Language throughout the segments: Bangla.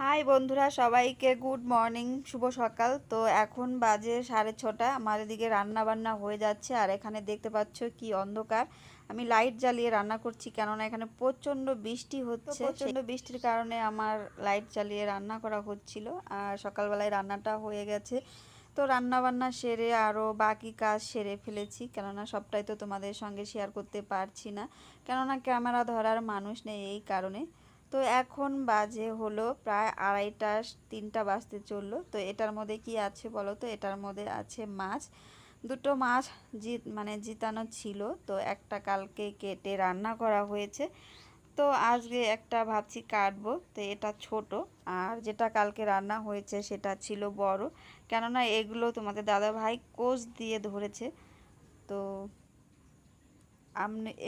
হাই বন্ধুরা সবাইকে গুড মর্নিং শুভ সকাল। তো এখন বাজে সাড়ে ছটা আমার এদিকে রান্না বান্না হয়ে যাচ্ছে আর এখানে দেখতে পাচ্ছ কি অন্ধকার। আমি লাইট জ্বালিয়ে রান্না করছি কেননা এখানে প্রচণ্ড বৃষ্টি হচ্ছে। প্রচণ্ড বৃষ্টির কারণে আমার লাইট জ্বালিয়ে রান্না করা হচ্ছিল আর সকালবেলায় রান্নাটা হয়ে গেছে। তো রান্না বান্না সেরে আরও বাকি কাজ সেরে ফেলেছি কেননা সবটাই তো তোমাদের সঙ্গে শেয়ার করতে পারছি না। কেননা ক্যামেরা ধরার মানুষ নেই এই কারণে। তো এখন বাজে হলো প্রায় আড়াইটা, তিনটা বাজতে চলল। তো এটার মধ্যে কি আছে বলো তো? এটার মধ্যে আছে মাছ। দুটো মাছ জিত মানে জিতানো ছিল। তো একটা কালকে কেটে রান্না করা হয়েছে। তো আজকে একটা ভাবছি কাটবো। তো এটা ছোট। আর যেটা কালকে রান্না হয়েছে সেটা ছিল বড়। কেননা এগুলো তোমাদের দাদা ভাই কোষ দিয়ে ধরেছে। তো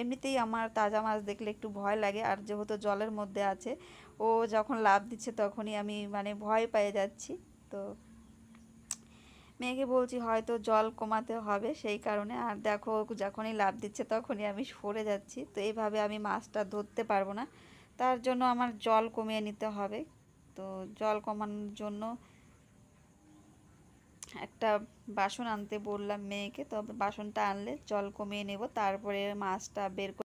এমনিতেই আমার তাজা মাছ দেখলে একটু ভয় লাগে, আর যেহেতু জলের মধ্যে আছে, ও যখন লাভ দিচ্ছে তখনই আমি মানে ভয় পেয়ে যাচ্ছি। তো মেয়েকে বলছি, হয়তো জল কমাতে হবে সেই কারণে। আর দেখো, যখনই লাভ দিচ্ছে তখনই আমি সরে যাচ্ছি। তো এইভাবে আমি মাছটা ধরতে পারব না। তার জন্য আমার জল কমিয়ে নিতে হবে। তো জল কমানোর জন্য একটা বাসন আনতে বললাম মেয়েকে, তো বাসনটা আনলে জল কমিয়ে নেব, তারপরে মাছটা বের করে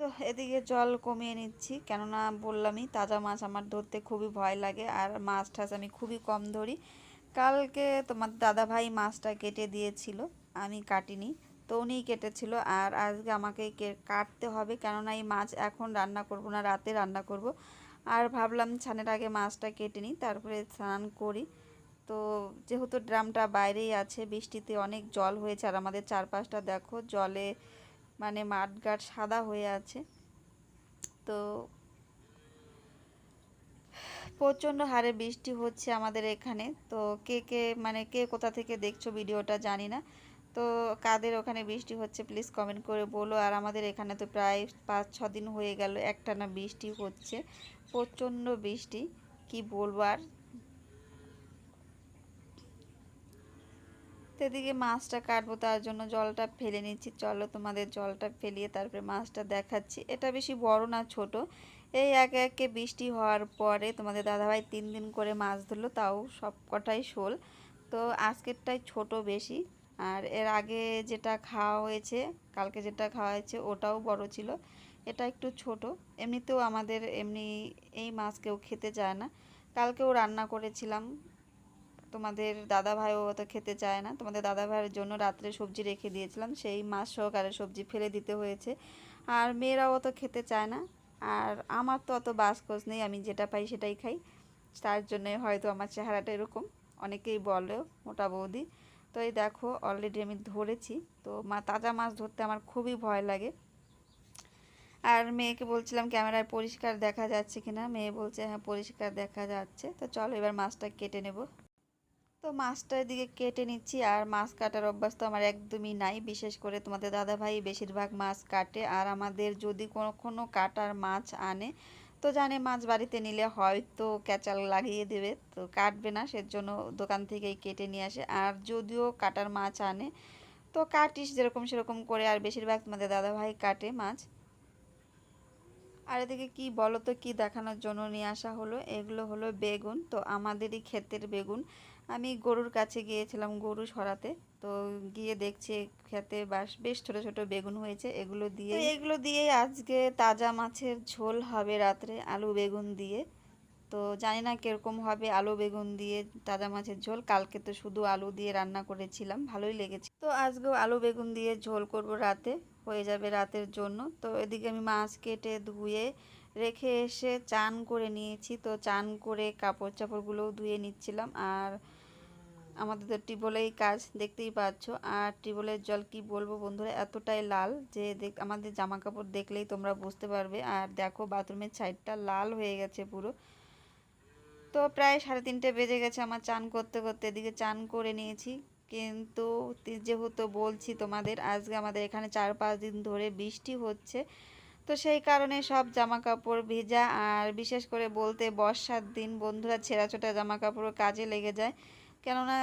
তো এদিকে জল কমিয়ে নিচ্ছি, কেননা বললামই তাজা মাছ আমার ধরতে খুবই ভয় লাগে, আর মাছ ঠাছ আমি খুবই কম ধরি। কালকে তোমার দাদা ভাই মাছটা কেটে দিয়েছিল, আমি কাটিনি, তো উনিই কেটেছিল, আর আজকে আমাকে কাটতে হবে, কেননা এই মাছ এখন রান্না করব না, রাতে রান্না করব। আর ভাবলাম ছানের আগে মাছটা কেটে নিই, তারপরে স্নান করি। তো যেহেতু ড্রামটা বাইরেই আছে, বৃষ্টিতে অনেক জল হয়েছে আর আমাদের চারপাশটা দেখো জলে মানে মাঠঘাট সাদা হয়ে আছে। তো প্রচণ্ড হারে বৃষ্টি হচ্ছে আমাদের এখানে। তো কে কে মানে কে কোথা থেকে দেখছ ভিডিওটা জানি না। তো কাদের ওখানে বৃষ্টি হচ্ছে প্লিজ কমেন্ট করে বলো। আর আমাদের এখানে তো প্রায় পাঁচ, ছ দিন হয়ে গেল একটানা বৃষ্টি হচ্ছে। প্রচণ্ড বৃষ্টি, কি বলব আর তো এদিকে মাছটা কাটবো, তার জন্য জলটা ফেলে নিচ্ছি। চলো তোমাদের জলটা ফেলিয়ে তারপরে মাছটা দেখাচ্ছি। এটা বেশি বড় না, ছোট। এই একে একে বৃষ্টি হওয়ার পরে তোমাদের দাদাভাই তিন দিন করে মাছ ধরলো, তাও সব কটাই শোল। তো আজকেরটাই ছোট বেশি। আর এর আগে যেটা খাওয়া হয়েছে, কালকে যেটা খাওয়া হয়েছে, ওটাও বড় ছিল। এটা একটু ছোট। এমনিতেও আমাদের এমনি এই মাছ কেউ খেতে চায় না। কালকেও রান্না করেছিলাম। তোমাদের দাদা ভাইও অত খেতে চায় না। তোমাদের দাদা ভাইয়ের জন্য রাত্রে সবজি রেখে দিয়েছিলাম। সেই মাছ সহকারে সবজি ফেলে দিতে হয়েছে। আর মেয়েরাও অত খেতে চায় না। আর আমার তো অত বাসকোজ নেই। আমি যেটা পাই সেটাই খাই। তার জন্যে হয়তো আমার চেহারাটা এরকম। অনেকেই বলে মোটা বৌদি। তো এই দেখো অলরেডি আমি ধরেছি। তো মা, তাজা মাছ ধরতে আমার খুবই ভয় লাগে। আর মেয়েকে বলছিলাম, ক্যামেরায় পরিষ্কার দেখা যাচ্ছে কিনা? মেয়ে বলছে হ্যাঁ পরিষ্কার দেখা যাচ্ছে। তো চলো এবার মাছটা কেটে নেব। তো মাছটা এদিকে কেটে নিচ্ছি, আর মাছ কাটার অভ্যাস তো আমার একদমই নাই। বিশেষ করে তোমাদের দাদাভাই বেশিরভাগ মাছ কাটে, আর আমাদের যদি কোনো কোনো কাটার মাছ আনে, তো জানে মাছ বাড়িতে নিলে হয়তো ক্যাচাল লাগিয়ে দেবে, তো কাটবে না, সেজন্য দোকান থেকেই কেটে নিয়ে আসে। আর যদিও কাটার মাছ আনে, তো কাটিস যেরকম সেরকম করে, আর বেশিরভাগ তোমাদের দাদাভাই কাটে মাছ। আর এদিকে কি বলো তো, কী দেখানোর জন্য নিয়ে আসা হলো? এগুলো হলো বেগুন, তো আমাদেরই ক্ষেতের বেগুন। আমি গরুর কাছে গিয়েছিলাম গরু সরাতে। তো গিয়ে দেখছি খেতে বাস বেশ ছোট ছোট বেগুন হয়েছে এগুলো দিয়ে এগুলো দিয়ে আজকে তাজা মাছের ঝোল হবে রাত্রে আলু বেগুন দিয়ে। তো জানি না কীরকম হবে আলু বেগুন দিয়ে তাজা মাছের ঝোল। কালকে তো শুধু আলু দিয়ে রান্না করেছিলাম ভালোই লেগেছে। তো আজকেও আলু বেগুন দিয়ে ঝোল করব রাতে হয়ে যাবে রাতের জন্য। তো এদিকে আমি মাছ কেটে ধুয়ে রেখে এসে চান করে নিয়েছি। তো চান করে কাপড় চাপড়গুলোও ধুয়ে নিচ্ছিলাম। আর আমাদের তো টিউবওয়েলেই কাজ, দেখতেই পাচ্ছ। আর টিউবওয়েলের জল কি বলব বন্ধুরা, এতটাই লাল যে দেখ আমাদের জামা কাপড় দেখলেই তোমরা বুঝতে পারবে। আর দেখো বাথরুমের সাইডটা লাল হয়ে গেছে পুরো। তো প্রায় সাড়ে তিনটে বেজে গেছে আমার চান করতে করতে। এদিকে চান করে নিয়েছি। কিন্তু যেহেতু বলছি তোমাদের, আজকে আমাদের এখানে চার পাঁচ দিন ধরে বৃষ্টি হচ্ছে। তো সেই কারণে সব জামা কাপড় ভেজা আর বিশেষ করে বলতে বর্ষার দিন বন্ধুরা ছেঁড়া ছোটা জামা কাপড় কাজে লেগে যায়। কেননা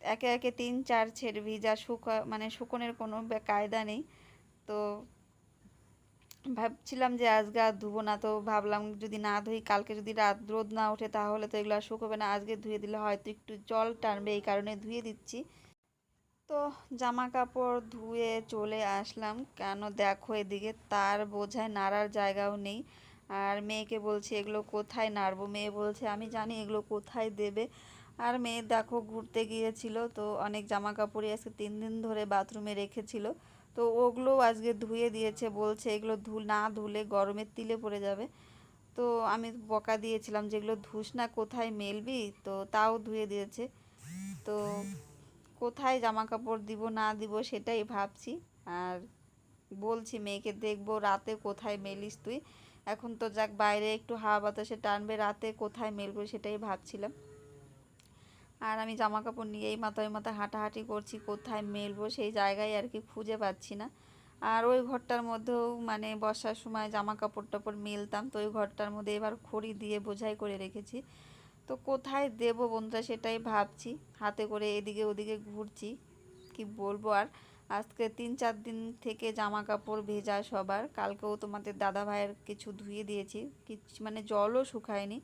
একে একে তিন চার ছেড় ভিজা শুকা মানে শুকনের কোনো কায়দা নেই। তো ভাবছিলাম যে আজকে আর ধুবো না, তো ভাবলাম যদি না ধুই, কালকে যদি রাত রোদ না ওঠে তাহলে তো এগুলো আর শুকোবে না। আজকে ধুয়ে দিলে হয়তো একটু জল টানবে, এই কারণে ধুয়ে দিচ্ছি। তো জামা কাপড় ধুয়ে চলে আসলাম। কেন দেখো এদিকে? তার বোঝায় নাড়ার জায়গাও নেই। আর মেয়েকে বলছি, এগুলো কোথায় নাড়বো? মেয়ে বলছে, আমি জানি এগুলো কোথায় দেবে। আর মেয়ে দেখো ঘুরতে গিয়েছিল। তো অনেক জামা কাপড়ই আজকে তিন দিন ধরে বাথরুমে রেখেছিল। তো ওগুলোও আজকে ধুয়ে দিয়েছে। বলছে, এগুলো ধু, না ধুলে গরমের তিলে পড়ে যাবে। তো আমি বকা দিয়েছিলাম যেগুলো ধুস না, কোথায় মেলবি? তো তাও ধুয়ে দিয়েছে। তো কোথায় জামা কাপড় দিব, না দিব সেটাই ভাবছি। আর বলছি মেয়েকে, দেখব রাতে কোথায় মেলিস তুই? এখন তো যাক, বাইরে একটু হাওয়া বাতাসে টানবে, রাতে কোথায় মেলবো সেটাই ভাবছিলাম। আর আমি জামা কাপড় নিয়েই মাথায় মাথায় হাঁটাহাঁটি করছি, কোথায় মেলবো সেই জায়গায় আর কি খুঁজে পাচ্ছি না। আর ওই ঘরটার মধ্যেও মানে বর্ষার সময় জামা কাপড় টাপড় মেলতাম, তো ওই ঘরটার মধ্যে এবার খড়ি দিয়ে বোঝাই করে রেখেছি। তো কোথায় দেব বন্ধুরা সেটাই ভাবছি। হাতে করে এদিকে ওদিকে ঘুরছি, কি বলব আর? আজকে তিন চার দিন থেকে জামা কাপড় ভেজা সবার। কালকেও তোমাদের দাদা ভাইয়ের কিছু ধুয়ে দিয়েছি কিছু মানে জলও শুকায়নি।